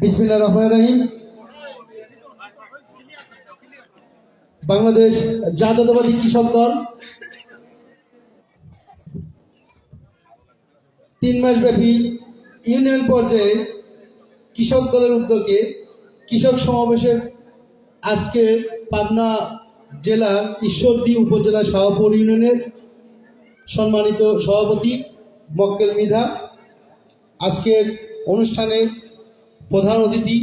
বিসমিল্লাহ রহমান রাহিম। বাংলাদেশ জাতীয়তাবাদী কৃষক দল। তিন মাস ব্যাপী ইউনিয়ন পর্যায়ে কৃষক দলের উদ্যোগে কৃষক সমাবেশের আজকে পাবনা জেলা ঈশ্বরদী উপজেলা শাহপুর ইউনিয়নের সম্মানিত সভাপতি মক্কেল মিধা। আজকের অনুষ্ঠানে প্রধান অতিথি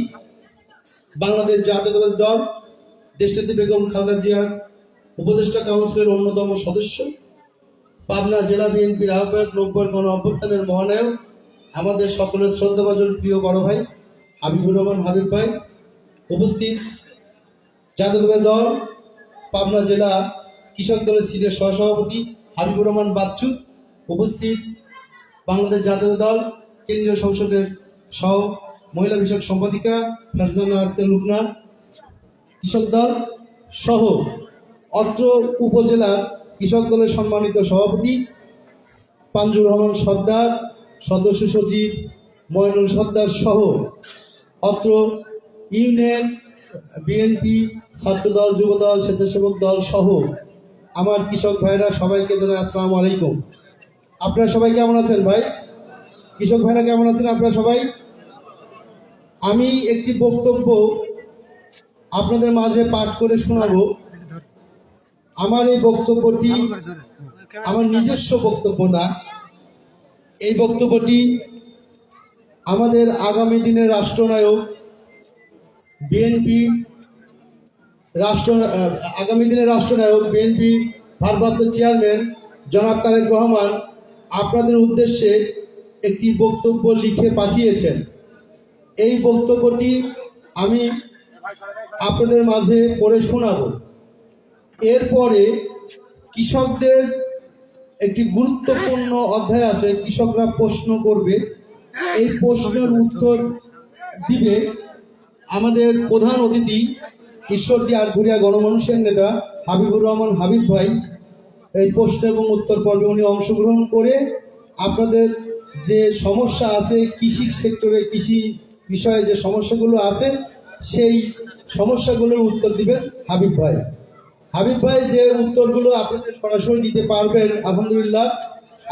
বাংলাদেশ জাতীয়তাবাদী দল, দেশনেত্রী বেগম খালেদা জিয়ার উপদেষ্টা কাউন্সিলের অন্যতম সদস্য, পাবনা জেলা বিএনপির আহ্বায়ক নব্বই গণ অভ্যুত্থানের মহানায়ক, আমাদের সকলের শ্রদ্ধাভাজন প্রিয় বড় ভাই হাবিবুর রহমান হাবিব ভাই, উপস্থিত জাতীয়তাবাদী দল, পাবনা জেলা কৃষক দলের সিনিয়র সহসভাপতি হাবিবুর রহমান বাচ্চু, উপস্থিত বাংলাদেশ জাতীয় দল, কেন্দ্রীয় সংসদের সহ মহিলা বিষয়ক সম্পাদিকা ফারজানা আক্তার লুকনা কৃষক দল সহ অত্র উপজেলার কৃষক দলের সম্মানিত সভাপতি পাঞ্জুর রহমান সর্দার, সদস্য সচিব ময়নুল সর্দার সহ অত্র ইউনিয়ন, বিএনপি, ছাত্রদল, যুবদল, স্বেচ্ছাসেবক দল সহ আমার কৃষক ভাইরা সবাইকে জানাই আসসালামু আলাইকুম। আপনারা সবাই কেমন আছেন ভাই? কৃষক ভাইরা কেমন আছেন আপনারা সবাই? আমি একটি বক্তব্য আপনাদের মাঝে পাঠ করে শোনাব। আমার এই বক্তব্যটি আমার নিজস্ব বক্তব্য না। এই বক্তব্যটি আমাদের আগামী দিনের রাষ্ট্রনায়ক, বিএনপি রাষ্ট্র আগামী দিনের রাষ্ট্রনায়ক, বিএনপি ভারপ্রাপ্ত চেয়ারম্যান জনাব তারেক রহমান আপনাদের উদ্দেশ্যে একটি বক্তব্য লিখে পাঠিয়েছেন। এই বক্তব্যটি আমি আপনাদের মাঝে পড়ে শোনাবো। এরপরে কৃষকদের একটি গুরুত্বপূর্ণ অধ্যায় আছে, কৃষকরা প্রশ্ন করবে। এই প্রশ্নের উত্তর দিবে আমাদের প্রধান অতিথি ঈশ্বরদী আটঘরিয়া গণমানুষের নেতা হাবিবুর রহমান হাবিব ভাই। এই প্রশ্ন এবং উত্তর পর্বে উনি অংশগ্রহণ করে আপনাদের যে সমস্যা আছে, কৃষি সেক্টরে কৃষি বিষয়ে যে সমস্যাগুলো আছে, সেই সমস্যাগুলোর উত্তর দিবেন হাবিব ভাই। হাবিব ভাই যে উত্তরগুলো আপনাদের সরাসরি দিতে পারবেন, আলহামদুলিল্লাহ।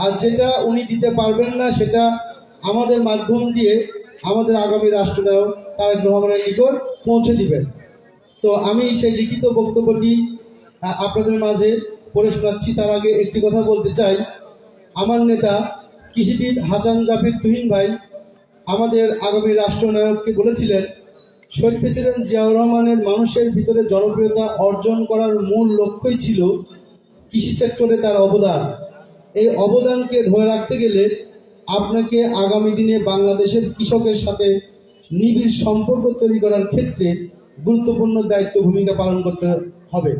আর যেটা উনি দিতে পারবেন না, সেটা আমাদের মাধ্যম দিয়ে আমাদের আগামী রাষ্ট্রনায়ক তারেক রহমানের নিকট পৌঁছে দিবেন। তো আমি সেই লিখিত বক্তব্যটি আপনাদের মাঝে পড়ে শোনাচ্ছি, তার আগে একটি কথা বলতে চাই। আমার নেতা কৃষিবিদ হাসান জাফির তুহিন ভাই আমাদের আগামী রাষ্ট্রনায়ককে বলেছিলেন শহীদ প্রেসিডেন্ট জিয়াউর রহমানের মানুষের ভিতরে জনপ্রিয়তা অর্জন করার মূল লক্ষ্যই ছিল কৃষি সেক্টরে তার অবদান। এই অবদানকে ধরে রাখতে গেলে আপনাকে আগামী দিনে বাংলাদেশের কৃষকের সাথে নিবিড় সম্পর্ক তৈরি করার ক্ষেত্রে গুরুত্বপূর্ণ দায়িত্ব, ভূমিকা পালন করতে হবে।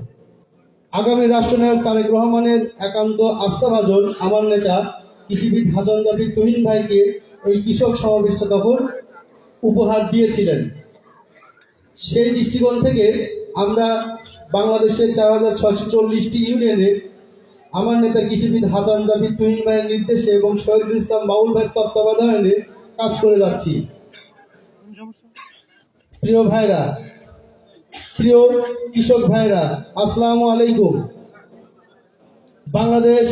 আগামী রাষ্ট্রনায়ক তারেক রহমানের একান্ত আস্থাভাজন আমার নেতা কৃষিবিদ হাসান জাফির তুহিন ভাইকে এই কৃষক সমাবেশটা তখন উপহার দিয়েছিলেন। সেই দৃষ্টিকোণ থেকে আমরা বাংলাদেশের চার হাজার ছয়শো চল্লিশটি ইউনিয়নে আমার নেতা কৃষিবিদ হাসান জাফির তুহিন ভাইয়ের নির্দেশে এবং শহীদুল ইসলাম বাউল ভাইয়ের তত্ত্বাবধানে কাজ করে যাচ্ছি। প্রিয় ভাইরা প্রিয় কৃষক ভাইরা আসসালামু আলাইকুম। বাংলাদেশ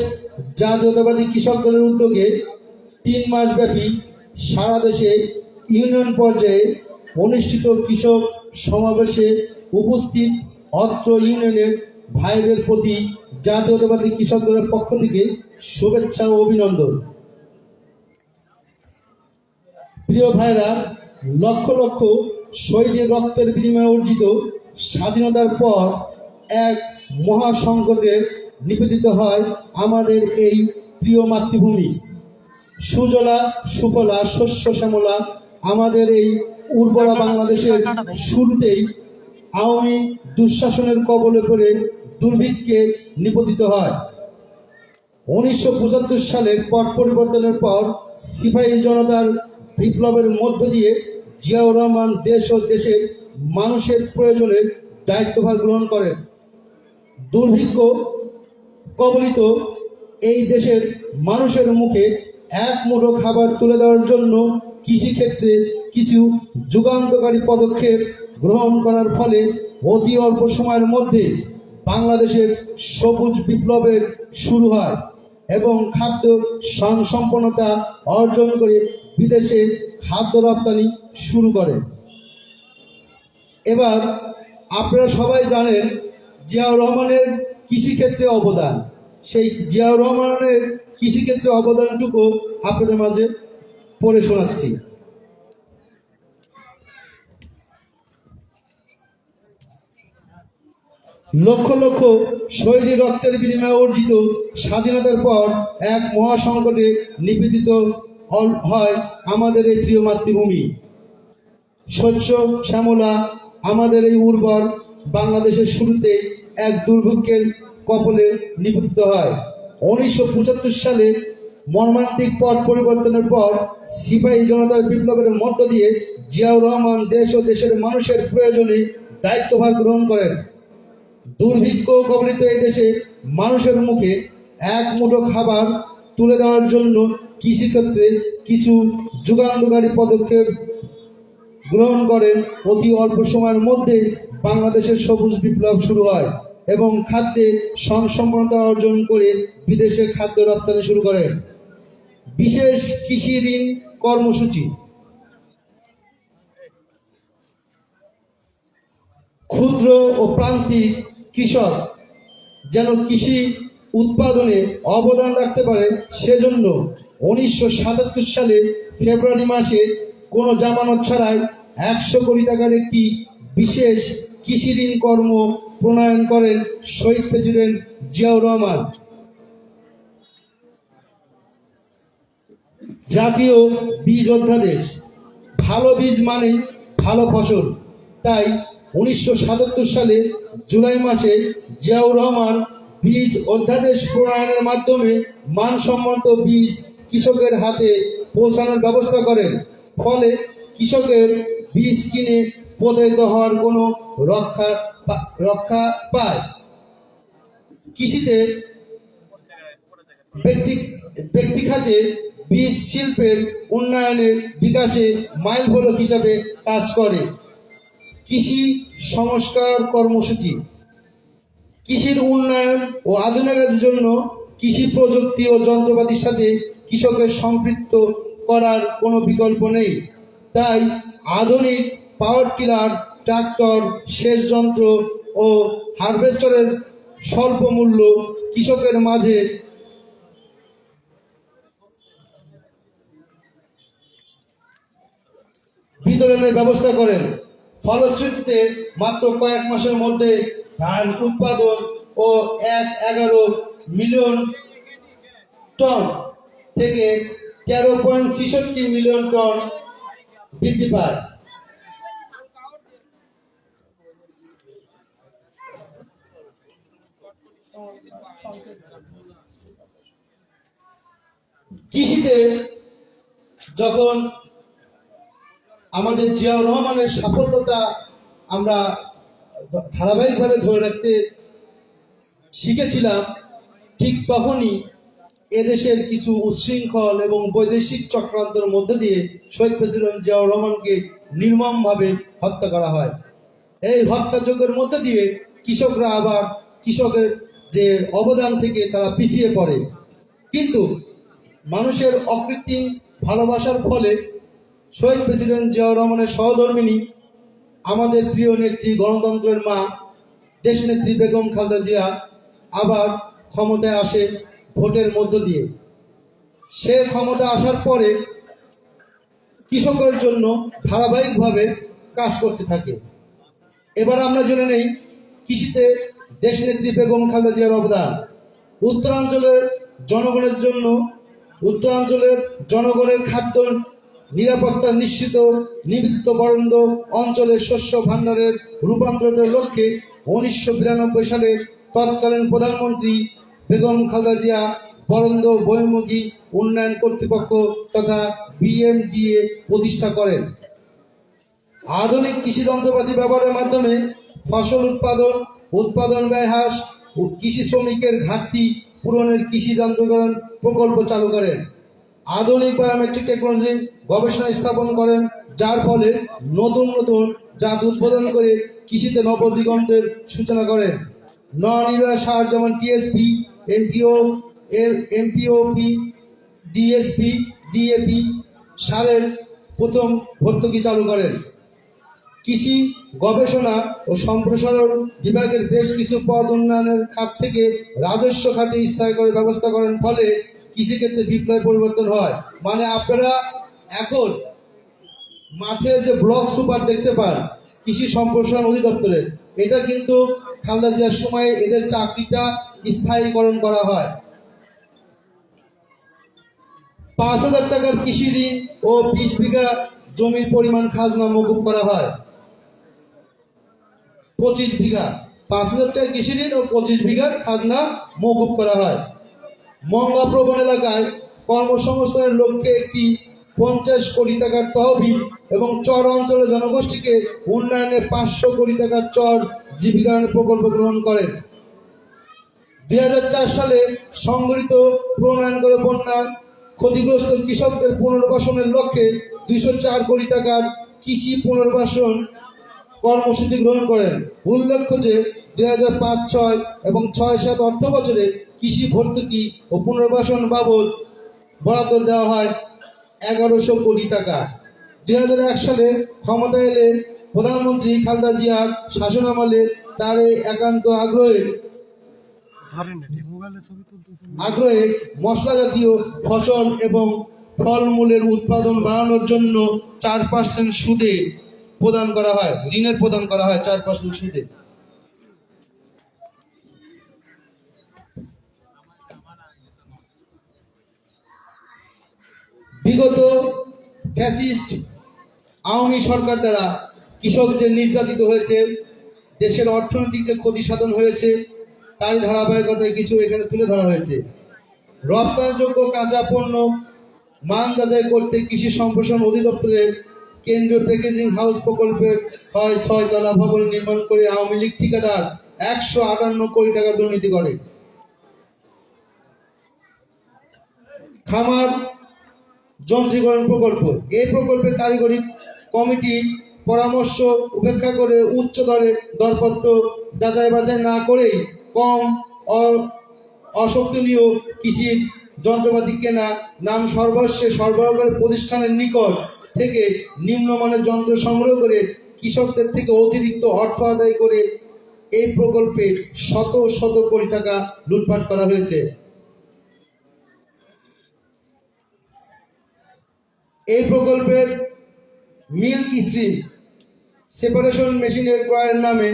জাতীয়তাবাদী কৃষক দলের উদ্যোগে তিন মাস ব্যাপী সারা দেশে ইউনিয়ন পর্যায়ে অনুষ্ঠিত কৃষক সমাবেশে উপস্থিত অত্র ইউনিয়নের ভাইদের প্রতি জাতীয়তাবাদী কৃষক দলের পক্ষ থেকে শুভেচ্ছা ও অভিনন্দন। প্রিয় ভাইরা, লক্ষ লক্ষ শহীদের রক্তের বিনিময়ে অর্জিত স্বাধীনতার পর এক মহা সংকটে নিবেদিত হয় আমাদের এই প্রিয় মাতৃভূমি। সুজলা, সুফলা, শস্য, শ্যামলা আমাদের এই উর্বরা বাংলাদেশের শুরুতেই আওয়ামী দুঃশাসনের কবলে পড়ে দুর্ভিক্ষে নিপতিত হয়। উনিশশো পঁচাত্তর সালের পট পরিবর্তনের পর সিপাহী জনতার বিপ্লবের মধ্য দিয়ে জিয়াউর রহমান দেশ ও দেশের মানুষের প্রয়োজনের দায়িত্বভার গ্রহণ করেন। দুর্ভিক্ষ কবলিত এই দেশের মানুষের মুখে এক মুঠো খাবার তুলে দেওয়ার জন্য কৃষিক্ষেত্রে কিছু যুগান্তকারী পদক্ষেপ গ্রহণ করার ফলে অতি অল্প সময়ের মধ্যে বাংলাদেশের সবুজ বিপ্লবের শুরু হয় এবং খাদ্য সম্পন্নতা অর্জন করে বিদেশে খাদ্য রপ্তানি শুরু করে। এবার আপনারা সবাই জানেন জিয়াউর রহমানের কৃষিক্ষেত্রে অবদান। সেই জিয়াউর রহমানের কৃষিক্ষেত্রে অবদানটুকু আপনাদের মাঝে পড়ে শোনাচ্ছি। লক্ষ লক্ষ শহীদ রক্তের বিনিময়ে অর্জিত স্বাধীনতার পর এক মহাসংকটে নিবেদিত হয় আমাদের এই প্রিয় মাতৃভূমি। শস্য শ্যামলা আমাদের এই উর্বর বাংলাদেশের শুরুতে এক দুর্ভিক্ষের কপলে নিপতিত হয়। উনিশশো পঁচাত্তর সালে মর্মান্তিক পথ পরিবর্তনের পর সিপাহী জনতার বিপ্লবের মধ্য দিয়ে জিয়াউর রহমান দেশ ও দেশের মানুষের প্রয়োজনে দায়িত্বভার গ্রহণ করেন। দুর্ভিক্ষ কবলিত এই দেশে মানুষের মুখে এক মুঠো খাবার তুলে দেওয়ার জন্য কৃষিক্ষেত্রে কিছু যুগান্তকারী পদক্ষেপ গ্রহণ করেন অতি অল্প সময়ের মধ্যে বাংলাদেশের সবুজ বিপ্লব শুরু হয় এবং খাদ্যে সংসম্পন্নতা অর্জন করে বিদেশে খাদ্য রপ্তানি শুরু করেন। বিশেষ কৃষি ঋণ কর্মসূচি। ক্ষুদ্র ও প্রান্তিক কৃষক যেন কৃষি উৎপাদনে অবদান রাখতে পারে সেজন্য উনিশশো সাতাত্তর সালে ফেব্রুয়ারি মাসে কোনো জামানত ছাড়াই একশো কোটি টাকার একটি বিশেষ কৃষি ঋণ কর্ম প্রণয়ন করেন শহীদ প্রেসিডেন্ট জিয়াউর রহমান। জাতীয় বীজ অধ্যাদেশ, ভালো বীজ মানে ভালো ফসল। তাই উনিশশো সাতাত্তর সালে জুলাই মাসে জিয়াউর রহমান বীজ অধ্যাদেশ প্রণয়নের মাধ্যমে মানসম্মত বীজ কৃষকের হাতে পৌঁছানোর ব্যবস্থা করেন। ফলে কৃষকের বীজ কিনে প্রতারিত হওয়ার কোনো রক্ষা রক্ষা পায়। কৃষিতে ব্যক্তি খাতে বীজ শিল্পের উন্নয়নের বিকাশে মাইল ফলক হিসাবে কাজ করে। কৃষি সংস্কার কর্মসূচি। কৃষির উন্নয়ন ও আধুনিকের জন্য কৃষি প্রযুক্তি ও যন্ত্রপাতির সাথে কৃষকের সম্পৃক্ত করার কোনো বিকল্প নেই। তাই আধুনিক পাওয়ার টিলার ট্রাক্টর সেচ যন্ত্র ও হারভেস্টারের স্বল্প মূল্য কৃষকের মাঝে বিতরণের ব্যবস্থা করেন। ফলশ্রুতিতে মাত্র কয়েক মাসের মধ্যে ধান উৎপাদন ও এক এগারো মিলিয়ন টন থেকে তেরো পয়েন্ট ছেষট্টি মিলিয়ন টন বৃদ্ধি পায় কৃষিতে যখন আমাদের জিয়াউর রহমানের সাফল্যতা আমরা ধারাবাহিকভাবে ধরে রাখতে শিখেছিলাম, ঠিক তখনই এদেশের কিছু উচ্ছৃঙ্খল এবং বৈদেশিক চক্রান্তর মধ্যে দিয়ে শহীদ প্রেসিডেন্ট জিয়াউর রহমানকে নির্মমভাবে হত্যা করা হয়। এই হত্যাযজ্ঞের মধ্যে দিয়ে কৃষকরা আবার কৃষকের যে অবদান থেকে তারা পিছিয়ে পড়ে। কিন্তু মানুষের অকৃত্রিম ভালোবাসার ফলে শহীদ প্রেসিডেন্ট জিয়াউর রহমানের সহধর্মিনী, আমাদের প্রিয় নেত্রী গণতন্ত্রের মা, দেশনেত্রী বেগম খালেদা জিয়া আবার ক্ষমতায় আসে ভোটের মধ্য দিয়ে। সে ক্ষমতা আসার পরে কৃষকের জন্য ধারাবাহিকভাবে কাজ করতে থাকে। এবার আমরা জেনে নেই কৃষিতে দেশনেত্রী বেগম খালেদা জিয়ার অবদান। উত্তরাঞ্চলের জনগণের জন্য, উত্তরাঞ্চলের জনগণের খাদ্য নিরাপত্তা নিশ্চিত, নিবৃত্ত বরন্দ অঞ্চলের শস্য ভাণ্ডারের রূপান্তরের লক্ষ্যে উনিশশো বিরানব্বই সালে তৎকালীন প্রধানমন্ত্রী বেগম খালেদা জিয়া বরন্দ বহির্মুখী উন্নয়ন কর্তৃপক্ষ তথা বিএমডিএ প্রতিষ্ঠা করেন। আধুনিক কৃষি যন্ত্রপাতি ব্যবহারের মাধ্যমে ফসল উৎপাদন উৎপাদন ব্যয় হ্রাস ও কৃষি শ্রমিকের ঘাটতি পূরণের কৃষি যন্ত্রকরণ প্রকল্প চালু করেন। আধুনিক বায়োমেট্রিক টেকনোলজি গবেষণা স্থাপন করেন, যার ফলে নতুন নতুন জাত উদ্বোধন করে কৃষিতে নবদিগন্তের সূচনা করেন। ননির্বাহ সার যেমন TSP MPO MPOP DSP, DAP সারের প্রথম ভর্তুকি চালু করেন। কৃষি গবেষণা ও সম্প্রসারণ বিভাগের বেশ কিছু পদ উন্নয়নের খাত থেকে রাজস্ব খাতে স্থায়ী করে ব্যবস্থা করেন, ফলে কৃষিক্ষেত্রে বিপ্লব পরিবর্তন হয়। মানে আপনারা এখন মাঠে যে ব্লক সুপার দেখতে পান, কৃষি সম্প্রসারণ অধিদপ্তরের, এটা কিন্তু খালদা জিয়ার সময়ে এদের চাকরিটা স্থায়ীকরণ করা হয়। পাঁচ হাজার টাকার কৃষি ঋণ ও বিশ বিঘা জমির পরিমাণ খাজনা মকুব করা হয়। পঁচিশ বিঘা, পাঁচ হাজার টাকা কৃষি ঋণ ও পঁচিশ বিঘার খাজনা মকুব করা হয়। মঙ্গা প্রবণ এলাকায় কর্মসংস্থানের লক্ষ্যে একটি পঞ্চাশ কোটি টাকার তহবিল এবং চর অঞ্চলের জনগোষ্ঠীকে উন্নয়নে পাঁচশো কোটি টাকার চর জীবিকায়ন প্রকল্প গ্রহণ করেন। দুই হাজার চার সালে সংগঠিত প্রণয়ন করে বন্যা, ক্ষতিগ্রস্ত কৃষকদের পুনর্বাসনের লক্ষ্যে দুইশো চার কোটি টাকার কৃষি পুনর্বাসন কর্মসূচি গ্রহণ করেন। উল্লেখ্য যে দুই হাজার পাঁচ ছয় এবং ছয় সাত অর্থ বছরে কৃষি ভর্তুকি ও পুনর্বাসন বাবদ বরাদ্দ দেওয়া হয় এগারোশো কোটি টাকা। দুই হাজার এক সালে ক্ষমতা এলে প্রধানমন্ত্রী খালেদা জিয়ার শাসনামলে তার এই একান্ত আগ্রহে আগ্রহে মশলা জাতীয় ফসল এবং ফলমূলের উৎপাদন বাড়ানোর জন্য চার পার্সেন্ট সুদে প্রদান করা হয়। ঋণের প্রদান করা হয় চার পার্সেন্ট সুদে। বিগত ফ্যাসিস্ট আওয়ামী সরকার দ্বারা কৃষক যে নির্যাতিত হয়েছে, দেশের অর্থনৈতিক যে ক্ষতি সাধন হয়েছে তার ধারাবাহিকতায় কিছু এখানে তুলে ধরা হয়েছে। রপ্তানিযোগ্য কাঁচা পণ্য, মান যাচাই করতে কৃষি সম্প্রসারণ অধিদপ্তরের কেন্দ্রীয় প্যাকেজিং হাউস প্রকল্পের হয় ছয় তলা ভবন নির্মাণ করে আওয়ামী লীগ ঠিকাদার একশো আটান্ন কোটি টাকা দুর্নীতি করে। খামার যন্ত্রীকরণ প্রকল্প। এই প্রকল্পে কারিগরি কমিটি পরামর্শ উপেক্ষা করে উচ্চ দরে দরপত্র যাচাই বাছাই না করেই কম অ- অশক্তনীয় কৃষির যন্ত্রপাতি কেনা নাম সর্বস্বে সরবরাহকারী প্রতিষ্ঠানের নিকট থেকে নিম্নমানের যন্ত্র সংগ্রহ করে কৃষকদের থেকে অতিরিক্ত অর্থ আদায় করে এই প্রকল্পে শত শত কোটি টাকা লুটপাট করা হয়েছে। এই প্রকল্পের মিল্ক স্ট্রিম সেপারেশন মেশিনের ক্রয়ের নামে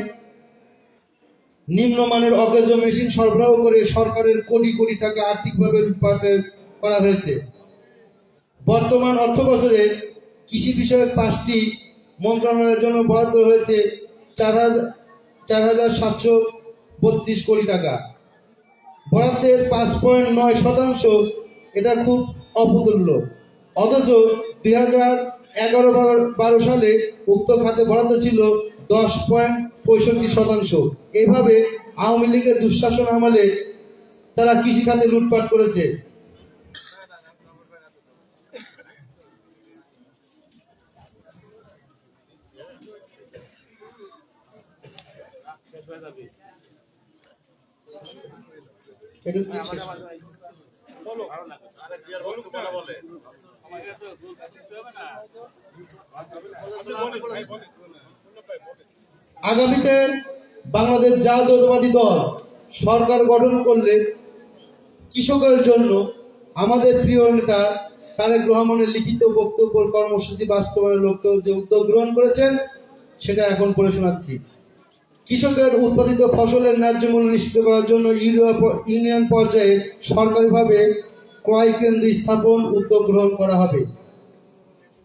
নিম্নমানের অকেজ মেশিন সরবরাহ করে সরকারের কোটি কোটি টাকা আর্থিকভাবে লুটপাটের করা হয়েছে। বর্তমান অর্থ বছরে কৃষি বিষয়ক পাঁচটি মন্ত্রণালয়ের জন্য বরাদ্দ হয়েছে চার হাজার চার হাজার সাতশো বত্রিশ কোটি টাকা। বরাদ্দের পাঁচ পয়েন্ট নয় শতাংশ এটা খুব অপ্রতুল্য অথচ দুই হাজার এগারো বারো সালে উক্ত খাতে বরাদ্দ ছিল দশ পয়েন্ট পঁয়ষট্টি শতাংশ। এভাবে আওয়ামী লীগের দুঃশাসন আমলে তারা কৃষি খাতে লুটপাট করেছে। শেষ? আগামীতে বাংলাদেশ জাতীয়তাবাদী দল সরকার গঠন করলে কৃষকের জন্য আমাদের প্রিয় নেতা তারেক রহমানের লিখিত বক্তব্য কর্মসূচি বাস্তবায়নের লক্ষ্যে যে উদ্যোগ গ্রহণ করেছেন, সেটা এখন পড়ে শোনাচ্ছি। কৃষকের উৎপাদিত ফসলের ন্যায্য মূল্য নিশ্চিত করার জন্য ইউনিয়ন পর্যায়ে সরকারিভাবে ক্রয় কেন্দ্র স্থাপন, উদ্যোগ গ্রহণ করা হবে।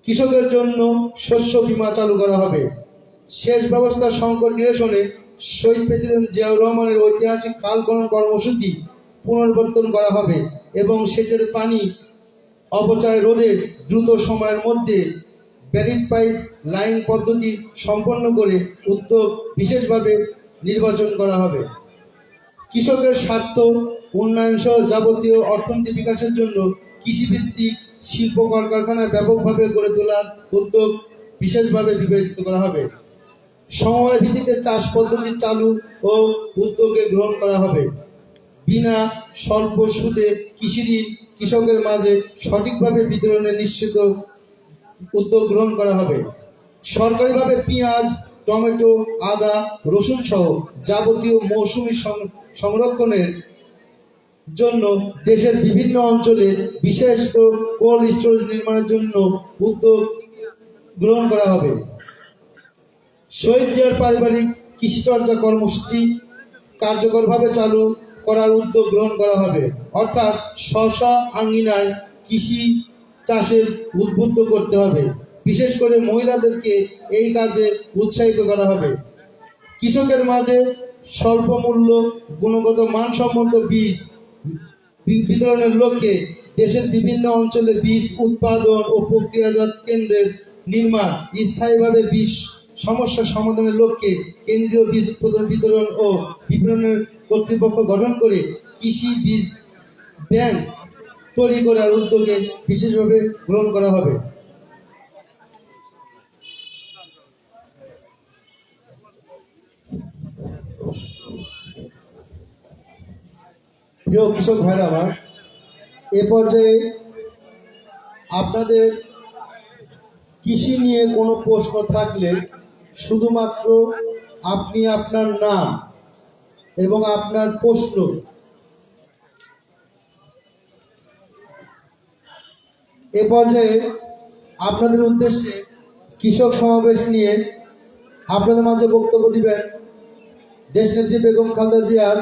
কৃষকের জন্য শস্য বীমা চালু করা হবে। সেচ ব্যবস্থার সংকট নিরসনে শহীদ প্রেসিডেন্ট জিয়াউর রহমানের ঐতিহাসিক কাল গণন কর্মসূচি পুনর্বর্তন করা হবে এবং সেচের পানি অপচয় রোধে দ্রুত সময়ের মধ্যে ব্যারিট পাইপ লাইন পদ্ধতি সম্পন্ন করে উদ্যোগ বিশেষভাবে নির্বাচন করা হবে। কৃষকের স্বার্থ উন্নয়ন সহ যাবতীয় অর্থনীতি বিকাশের জন্য কৃষিভিত্তিক শিল্প কলকারখানা ব্যাপকভাবে গড়ে তোলার উদ্যোগ বিশেষভাবে বিবেচিত করা হবে। সমবায় ভিত্তিতে চাষ পদ্ধতি চালু ও উদ্যোগে গ্রহণ করা হবে। বিনা স্বল্প সুদে কৃষি ঋণ কৃষকের মাঝে সঠিকভাবে বিতরণে নিশ্চিত উদ্যোগ গ্রহণ করা হবে। সরকারিভাবে পেঁয়াজ, টমেটো, আদা, রসুন সহ যাবতীয় মৌসুমি সংরক্ষণের জন্য দেশের বিভিন্ন অঞ্চলে বিশেষ কোল্ড স্টোরেজ নির্মাণের জন্য উদ্যোগ গ্রহণ করা হবে। শহীদ জিয়ার পারিবারিক কৃষিচর্যা কর্মসূচি কার্যকরভাবে চালু করার উদ্যোগ গ্রহণ করা হবে। অর্থাৎ স্ব আঙ্গিনায় কৃষি চাষের উদ্বুদ্ধ করতে হবে। বিশেষ করে মহিলাদেরকে এই কাজে উৎসাহিত করা হবে। কৃষকের মাঝে স্বল্প মূল্য গুণগত মানসম্মত বীজ বিতরণের লক্ষ্যে দেশের বিভিন্ন অঞ্চলে বীজ উৎপাদন ও প্রক্রিয়াজাত কেন্দ্রের নির্মাণ, স্থায়ীভাবে বীজ সমস্যা সমাধানের লক্ষ্যে কেন্দ্রীয় বীজ উৎপাদন, বিতরণ ও বিপণনের কর্তৃপক্ষ গঠন করে কৃষি বীজ ব্যাংক তৈরি করার উদ্যোগে বিশেষভাবে গ্রহণ করা হবে। প্রিয় কৃষক ভাইরা আমার, এ পর্যায়ে আপনাদের কৃষি নিয়ে কোনো প্রশ্ন থাকলে শুধুমাত্র আপনি আপনার নাম এবং আপনার প্রশ্ন। এ পর্যায়ে আপনাদের উদ্দেশ্যে কৃষক সমাবেশ নিয়ে আপনাদের মাঝে বক্তব্য দিবেন দেশনেত্রী বেগম খালেদা জিয়ার